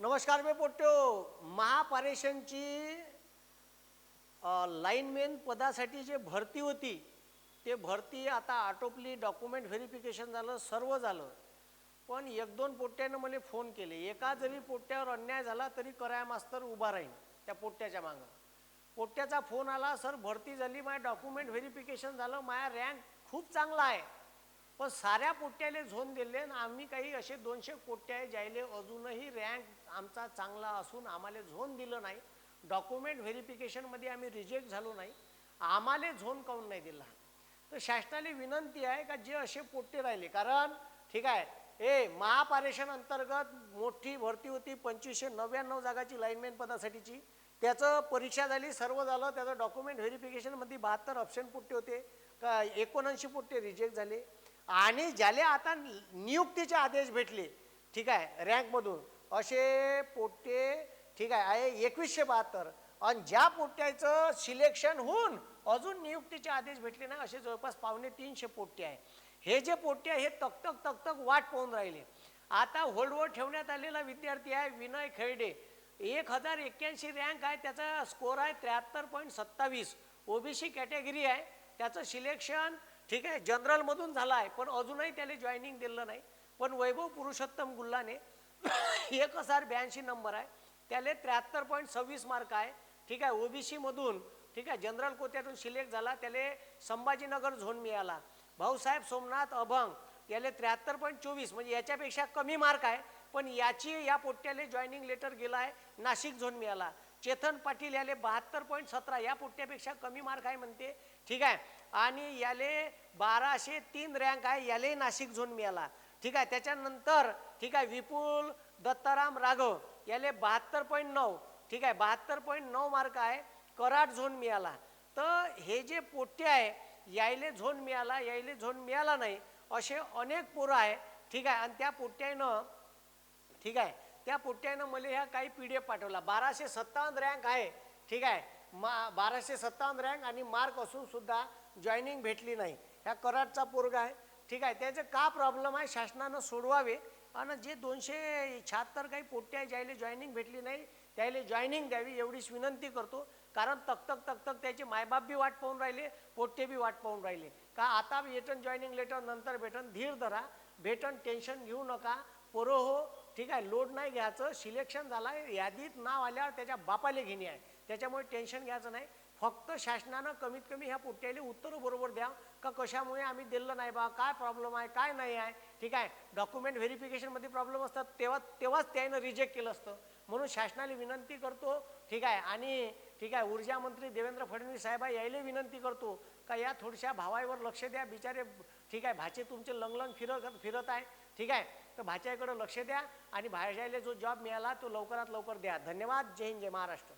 नमस्कार मी पोट्यो महापारेषणची लाईनमेन पदासाठी जे भरती होती ते भरती आता आटोपली डॉक्युमेंट व्हेरिफिकेशन झालं सर्व झालं. पण एक दोन पोट्ट्यानं मला फोन केले. एका जरी पोट्ट्यावर अन्याय झाला तरी कराया मास्तर उभा राहील त्या पोट्ट्याच्या मागं. पोट्ट्याचा फोन आला सर भरती झाली माझ्या डॉक्युमेंट व्हेरिफिकेशन झालं माझा रँक खूप चांगला आहे. पण साऱ्या पोट्ट्याले झोन दिले आणि आम्ही काही असे दोनशे पोट्टे आहे ज्याले अजूनही रँक आमचा चांगला असून आम्हाला झोन दिलं नाही. डॉक्युमेंट व्हेरिफिकेशनमध्ये आम्ही रिजेक्ट झालो नाही. आम्हाला झोन काऊन नाही दिला? तर शासनाला विनंती आहे का जे असे पोट्टे राहिले? कारण ठीक आहे ए महापारेषण अंतर्गत मोठी भरती होती पंचवीसशे नव्याण्णव जागाची लाईनमॅन पदासाठीची. त्याचं परीक्षा झाली सर्व झालं त्याचं डॉक्युमेंट व्हेरिफिकेशनमध्ये बहात्तर ऑप्शन पुट्टे होते. का एकोणऐंशी पोट्टे रिजेक्ट झाले. आणि ज्याले आता नियुक्तीचे आदेश भेटले ठीक आहे रँकमधून असे पोट्टे ठीक आहे आहे एकवीसशे बहात्तर. आणि ज्या पोट्ट्याचं सिलेक्शन होऊन अजून नियुक्तीचे आदेश भेटले नाही असे जवळपास पावणे तीनशे पोट्टे आहे. हे जे पोट्टे आहे हे तकतक तकतक वाट पाहून राहिले. आता होल्डवर ठेवण्यात आलेला विद्यार्थी आहे विनय खैडे एक हजार एक्क्याऐंशी रँक आहे त्याचा स्कोर आहे त्र्याहत्तर पॉईंट सत्तावीस. ओबीसी कॅटेगरी आहे त्याचं सिलेक्शन ठीक आहे जनरलमधून झाला आहे पण अजूनही त्याला जॉईनिंग दिलं नाही. पण वैभव पुरुषोत्तम गुल्लाने एक हजार ब्याऐंशी नंबर आहे. त्याला त्र्याहत्तर पॉईंट सव्वीस मार्क आहे. ठीक आहे ओबीसीमधून ठीक आहे जनरल कोत्यातून सिलेक्ट झाला त्याला संभाजीनगर झोन मिळाला. भाऊसाहेब सोमनाथ अभंग याले त्र्याहत्तर पॉईंट चोवीस म्हणजे याच्यापेक्षा कमी मार्क आहे पण याची या पोट्ट्याले जॉईनिंग लेटर गेला आहे नाशिक झोन मिळाला. चेतन पाटील याले बहात्तर पॉईंट सतरा या पोट्ट्यापेक्षा कमी मार्क आहे म्हणते. ठीक आहे आणि याले बाराशे तीन रँक आहे याले नाशिक झोन मिळाला. ठीक आहे त्याच्यानंतर ठीक आहे विपुल दत्ताराम राघव याले बहात्तर पॉईंट नऊ. ठीक आहे बहात्तर पॉईंट नऊ मार्क आहे कराड झोन मिळाला. तर हे जे पोट्टे आहे यायले झोन मिळाला यायले झोन मिळाला नाही असे अनेक पोरं आहे. ठीक आहे आणि त्या पोट्ट्यानं ठीक आहे त्या पोट्ट्यानं मला ह्या काही पी डी एफ पाठवला. बाराशे सत्तावन्न रँक आहे ठीक आहे मा बाराशे सत्तावन्न रँक आणि मार्क असून सुद्धा जॉईनिंग भेटली नाही. ह्या कराडचा पोरगा आहे. ठीक आहे त्याचं का प्रॉब्लेम आहे? शासनानं सोडवावे. आणि जे दोनशे शहात्तर काही पोट्टे आहे ज्याला जॉईनिंग भेटली नाही त्याला जॉईनिंग द्यावी एवढीच विनंती करतो. कारण तकतक तकतक त्याचे मायबाप बी वाट पाहून राहिले पोट्टे बी वाट पाहून राहिले. का आता येटन जॉईनिंग लेटर नंतर भेटन धीर धरा. भेटन टेन्शन घेऊ नका. पोरो हो. ठीक आहे लोड नाही घ्यायचं. सिलेक्शन झालं. यादीत नाव आल्यावर त्याच्या बापाले घेणे आहे. त्याच्यामुळे टेन्शन घ्यायचं नाही. फक्त शासनानं कमीत कमी ह्या पोट्याला उत्तरं बरोबर द्या का कशामुळे आम्ही दिलं नाही बा काय प्रॉब्लेम आहे काय नाही आहे. ठीक आहे डॉक्युमेंट व्हेरिफिकेशनमध्ये प्रॉब्लेम असतात तेव्हा तेव्हाच त्यानं रिजेक्ट केलं असतं. म्हणून शासनाला विनंती करतो ठीक आहे आणि ठीक आहे ऊर्जा मंत्री देवेंद्र फडणवीस साहेब यायला विनंती करतो का या थोडशा भावाईवर लक्ष द्या बिचारे ठीक आहे भाचे तुमचे लंगलंग फिरत फिरत आहे ठीक आहे तर भाच्याकडे लक्ष द्या आणि भाज्याला जो जॉब मिळाला तो लवकरात लवकर द्या. धन्यवाद जय हिंद जय महाराष्ट्र.